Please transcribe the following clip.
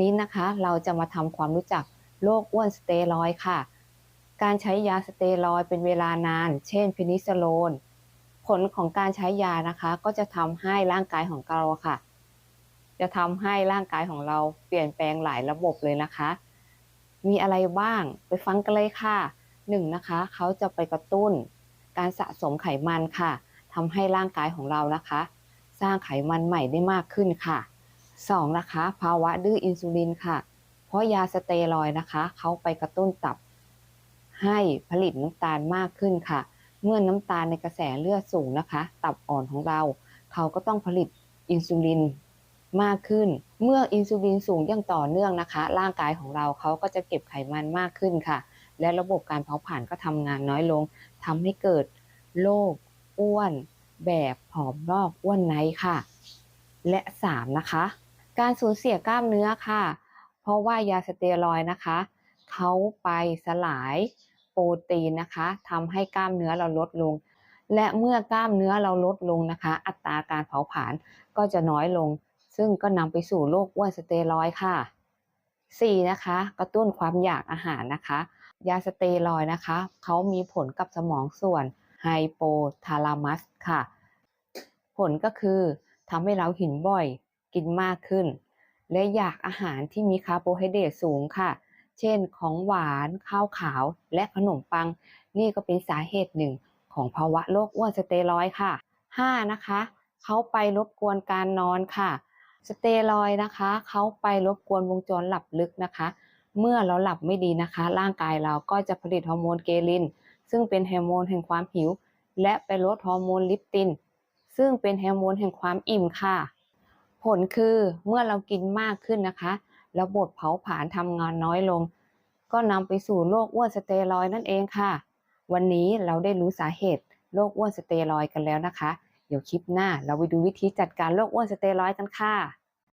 นี้นะคะ เราจะมาทำความรู้จักโรคอ้วนสเตียรอยค่ะ การใช้ยาสเตียรอยเป็นเวลานาน เช่นเพนิซิลลน ผลของการใช้ยานะคะ ก็จะทำให้ร่างกายของเราค่ะ จะทำให้ร่างกายของเราเปลี่ยนแปลงหลายระบบเลยนะคะ มีอะไรบ้างไปฟังกันเลยค่ะหนึ่งนะคะเขาจะไปกระตุ้น การสะสมไขมันค่ะทำให้ร่างกายของเรานะคะ สร้างไขมันใหม่ได้มากขึ้นค่ะ 2. นะคะ ภาวะดื้ออินซูลินค่ะ เพราะยาสเตียรอยนะคะเขาไปกระตุ้นตับ ให้ผลิตน้ำตาลมากขึ้นค่ะ เมื่อน้ำตาลในกระแสเลือดสูงนะคะ ตับอ่อนของเราเขาก็ต้องผลิตอินซูลินมากขึ้น เมื่ออินซูลินสูงอย่างต่อเนื่องนะคะ ร่างกายของเราเขาก็จะเก็บไขมันมากขึ้นค่ะ และระบบการเผาผลาญก็ทำงานน้อยลงทำให้เกิดโรคอ้วน แบบผอมนอกอ้วนในค่ะ และ 3 นะคะ การสูญเสียกล้ามเนื้อค่ะ เพราะว่ายาสเตียรอยนะคะ เขาไปสลายโปรตีนนะคะทำให้กล้ามเนื้อเราลดลง และเมื่อกล้ามเนื้อเราลดลงนะคะ อัตราการเผาผลาญก็จะน้อยลง ซึ่งก็นำไปสู่โรคอ้วนสเตียรอยค่ะ 4. นะคะ กระตุ้นความอยากอาหารนะคะ ยาสเตียรอยนะคะเขามีผลกับสมองส่วนไฮโปทาลามัสค่ะ ผลก็คือทำให้เราหินบ่อย กินมากขึ้น และอยากอาหารที่มีคาร์โบไฮเดรตสูงค่ะ เช่นของหวานข้าวขาวและขนมปัง นี่ก็เป็นสาเหตุหนึ่งของภาวะโรคอ้วนสเตียรอยค่ะ 5. นะคะเขาไปรบกวนการนอนค่ะ สเตียรอยนะคะเขาไปรบกวนวงจรหลับลึกนะคะ เมื่อเราหลับไม่ดีนะคะ ร่างกายเราก็จะผลิตฮอร์โมนเกลิน ซึ่งเป็นฮอร์โมนแห่งความหิว และไปลดฮอร์โมนลิปติน ซึ่งเป็นฮอร์โมนแห่งความอิ่มค่ะ ผลคือเมื่อเรากินมากขึ้นนะคะ ระบบเผาผลาญทำงานน้อยลง ก็นำไปสู่โรคอ้วนสเตียรอยนั่นเองค่ะ วันนี้เราได้รู้สาเหตุโรคอ้วนสเตียรอยด์กันแล้วนะคะ เดี๋ยวคลิปหน้าเราไปดูวิธีจัดการโรคอ้วนสเตียรอยด์กันค่ะ